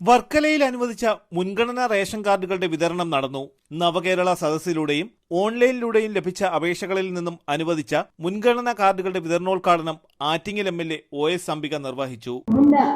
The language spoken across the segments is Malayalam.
വർക്കലയിൽ അനുവദിച്ച മുൻഗണനാ റേഷൻ കാർഡുകളുടെ വിതരണം നടന്നു. നവകേരള സദസ്സിലൂടെയും ഓൺലൈനിലൂടെയും ലഭിച്ച അപേക്ഷകളിൽ നിന്നും അനുവദിച്ച മുൻഗണനാ കാർഡുകളുടെ വിതരണോദ്ഘാടനം Attingal M L A O S Ambika നിർവഹിച്ചു.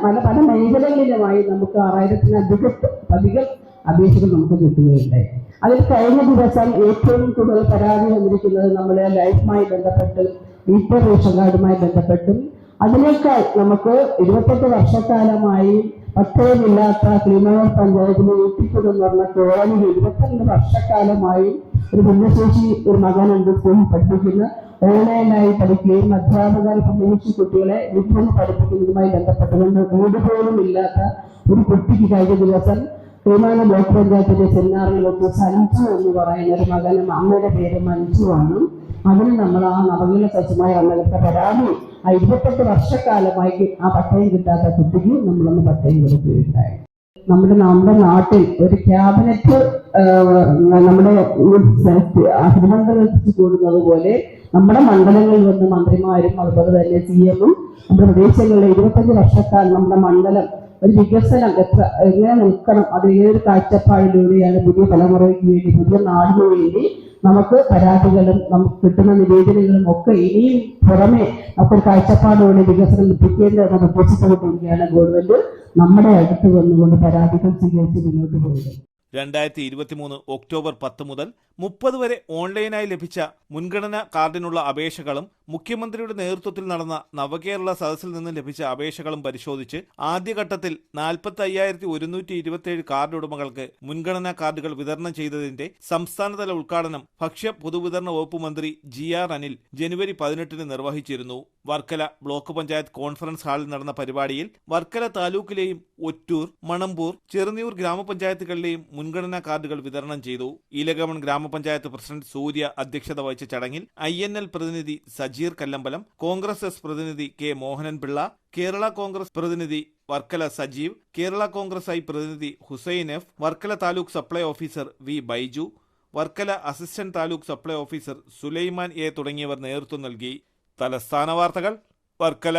പല മേഖലകളിലുമായി നമുക്ക് ആറായിരത്തിനധികം അപേക്ഷകൾ നമുക്ക് കിട്ടുകയുണ്ടായി. അതിൽ കഴിഞ്ഞ ദിവസം ഏറ്റവും കൂടുതൽ പരാതി വന്നിരിക്കുന്നത് നമ്മുടെ ലൈഫുമായി ബന്ധപ്പെട്ടും വീട്ടർ റേഷൻ കാർഡുമായി ബന്ധപ്പെട്ടും അതിനേക്കാൾ നമുക്ക് ഇരുപത്തെട്ട് വർഷക്കാലമായി പട്ടയമില്ലാത്ത ക്ലീനവർ പഞ്ചായത്തിന് ഊട്ടിക്കുടം എന്ന് പറഞ്ഞ കോളനിയിൽ ഇരുപത്തിരണ്ട് വർഷക്കാലമായി ഒരു ഭിന്നശേഷി ഒരു മകനുണ്ട് സ്കൂളിൽ പഠിപ്പിക്കുന്ന ഓൺലൈനായി പഠിക്കുകയും അധ്യാപകർ പ്രത്യേകിച്ച് കുട്ടികളെ വീട്ടിൽ പഠിപ്പിക്കുന്നതുമായി ബന്ധപ്പെട്ടുകൊണ്ട് വീട് പോലും ഇല്ലാത്ത ഒരു കുട്ടിക്ക് കഴിഞ്ഞ ദിവസം തീരുമാന ബ്ലോക്ക് പഞ്ചായത്തിന്റെ സെമിനാറിൽ വെച്ച് സഞ്ജു എന്ന് പറയുന്ന ഒരു മകനും അമ്മയുടെ പേര് മഞ്ജു ആണ്. അതിന് നമ്മൾ ആ നവകീല സജ്ജമായ അന്നലത്തെ പരാതി ആ ഇരുപത്തെട്ട് വർഷക്കാലമായി ആ പട്ടയം കിട്ടാത്ത കുട്ടിക്ക് നമ്മളൊന്ന് പട്ടയം കൊടുക്കുകയുണ്ടായി നമ്മുടെ നമ്മുടെ നാട്ടിൽ ഒരു ക്യാബിനറ്റ് നമ്മുടെ തിരുവനന്തപുരത്ത് കൂടുന്നത് പോലെ നമ്മുടെ മണ്ഡലങ്ങളിൽ വന്ന് മന്ത്രിമാരും അതുപോലെ തന്നെ സി എമ്മും നമ്മുടെ പ്രദേശങ്ങളിലെ ഇരുപത്തഞ്ച് വർഷക്കാലം നമ്മുടെ മണ്ഡലം ഒരു വികസനം എത്ര എങ്ങനെ നിൽക്കണം അത് ഏതൊരു കാഴ്ചപ്പാടിലൂടെയാണ് പുതിയ തലമുറയ്ക്ക് വേണ്ടി പുതിയ നാടിനു വേണ്ടി നമുക്ക് പരാതികളും നമുക്ക് കിട്ടുന്ന നിവേദനങ്ങളും ഒക്കെ ഇനിയും പുറമെ നമുക്കൊരു കാഴ്ചപ്പാടോടെ വികസനം എത്തിക്കേണ്ടതെന്ന് നിർദ്ദേശിച്ചുകൊണ്ടിരിക്കുകയാണ് ഗവൺമെന്റ്. നമ്മുടെ അടുത്ത് വന്നുകൊണ്ട് പരാതികൾ സ്വീകരിച്ച് മുന്നോട്ട് പോയത് രണ്ടായിരത്തി ഇരുപത്തിമൂന്ന് ഒക്ടോബർ പത്ത് മുതൽ മുപ്പത് വരെ ഓൺലൈനായി ലഭിച്ച മുൻഗണനാ കാർഡിനുള്ള അപേക്ഷകളും മുഖ്യമന്ത്രിയുടെ നേതൃത്വത്തിൽ നടന്ന നവകേരള സദസ്സിൽ നിന്ന് ലഭിച്ച അപേക്ഷകളും പരിശോധിച്ച് ആദ്യഘട്ടത്തിൽ നാൽപ്പത്തി അയ്യായിരത്തി ഒരുന്നൂറ്റി ഇരുപത്തിയേഴ് കാർഡ് ഉടമകൾക്ക് മുൻഗണനാ കാർഡുകൾ വിതരണം ചെയ്തതിന്റെ സംസ്ഥാനതല ഉദ്ഘാടനം ഭക്ഷ്യ പൊതുവിതരണ വകുപ്പ് മന്ത്രി ജി ആർ അനിൽ ജനുവരി പതിനെട്ടിന് നിർവഹിച്ചിരുന്നു. വർക്കല ബ്ലോക്ക് പഞ്ചായത്ത് കോൺഫറൻസ് ഹാളിൽ നടന്ന പരിപാടിയിൽ വർക്കല താലൂക്കിലെയും ഒറ്റൂർ മണമ്പൂർ ചെറുനിയൂർ ഗ്രാമപഞ്ചായത്തുകളിലെയും മുൻഗണനാ കാർഡുകൾ വിതരണം ചെയ്തു. ഈലഗമൺ ഗ്രാമപഞ്ചായത്ത് പ്രസിഡന്റ് സൂര്യ അധ്യക്ഷത വഹിച്ച ചടങ്ങിൽ ഐ പ്രതിനിധി സജീർ കല്ലമ്പലം കോൺഗ്രസ് എസ് പ്രതിനിധി കെ മോഹനൻ പിള്ള കേരള കോൺഗ്രസ് പ്രതിനിധി വർക്കല സജീവ് കേരള കോൺഗ്രസ് ഐ പ്രതിനിധി Hussain F Varkala taluk supply officer V Baiju Varkala assistant taluk supply officer Sulaiman A തുടങ്ങിയവർ നേതൃത്വം നൽകി. തലസ്ഥാന വാർത്തകൾ വർക്കല